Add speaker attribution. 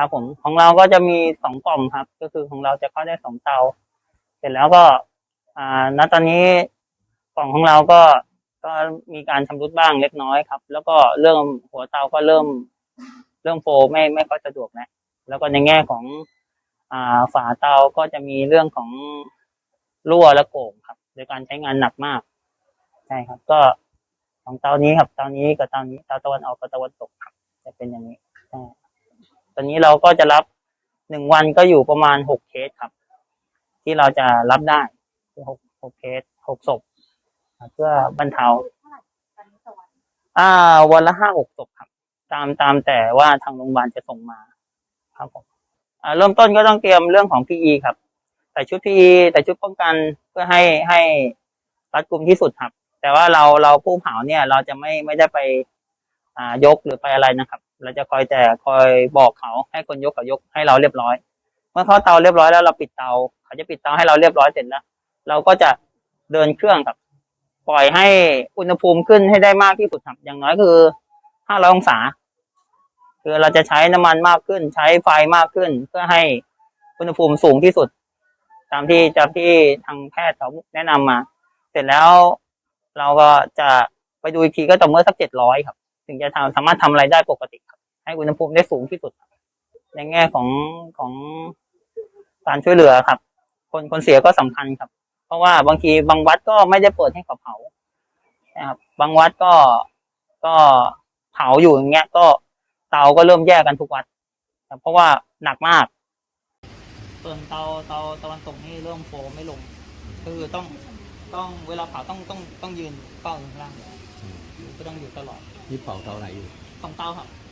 Speaker 1: ครับผมของเราก็จะมีสองกล่องครับ ก็คือของเราจะเข้าได้สองเตา เสร็จแล้วก็ อ่าณตอนนี้กล่องของเราก็ก็มีการชำรุดบ้างเล็กน้อยครับ แล้วก็เริ่มหัวเตาก็เริ่ม เริ่มโฟไม่ไม่ค่อยสะดวกแล้วแล้วก็ในแง่ของ อ่าฝาเตาก็จะมีเรื่องของรั่วและโก่งครับโดยการใช้งานหนักมากใช่ครับ ก็ของเตานี้ครับเตานี้กับเตานี้เตาตะวันออกกับตะวันตกครับจะเป็นอย่างนี้ อนนี้เราก็จะรับหนึ่งวันก็อยู่ประมาณหกเคสครับ ที่เราจะรับได้คือหกหกเคสหกศพเพื่อบรรเทา
Speaker 2: ตอนนี้ต่อวัน
Speaker 1: อ่า วันละห้าหกศพครับ ตามตามแต่ว่าทางโรงพยาบาลจะส่งมาครับผมอ่าเริ่มต้นก็ต้องเตรียมเรื่องของ PE ครับใส่ชุด PE ใส่ชุดป้องกันเพื่อให้ให้รัดกุมที่สุดครับ แต่ว่าเราเราผู้เผาเนี่ย เราจะไม่ไม่ได้ไปอ่ายกหรือไปอะไรนะครับ เราจะคอยแต่คอยบอกเขาให้คนยกเขายกให้เราเรียบร้อย เมื่อเขาเตาเรียบร้อยแล้วเราปิดเตา เขาจะปิดเตาให้เราเรียบร้อยเสร็จแล้วเราก็จะเดินเครื่องครับ ปล่อยให้อุณหภูมิขึ้นให้ได้มากที่สุดครับอย่างน้อยคือ500องศา คือเราจะใช้น้ำมันมากขึ้น ใช้ไฟมากขึ้น เพื่อให้อุณหภูมิสูงที่สุด ตามที่ตามที่ทางแพทย์เขาแนะนำมา เสร็จแล้วเราก็จะไปดูอีกทีก็ต่อเมื่อสัก700ครับ ถึงจะทำสามารถทำอะไรได้ปกติครับให้อุณหภูมิได้สูงที่สุด ในแง่ของของการช่วยเหลือครับ คนคนเสียก็สำคัญครับ เพราะว่าบางทีบางวัดก็ไม่ได้เปิดให้เขาเผานะครับบางวัดก็ก็เผาอยู่อย่างเงี้ย ก็เตาก็เริ่มแยกกันทุกวัดเพราะว่าหนักมากส่วนเตาเตาตะวันตกนี่เริ่มโฟมไม่ลง คือต้อง ต้องเวลาเผาต้องต้องต้องยืนเฝ้าอยู่ข้างล่างก็ต้องอยู่ตลอด
Speaker 3: นี่เผาเตาไหนอยู่
Speaker 1: สองเตาครับ
Speaker 3: อ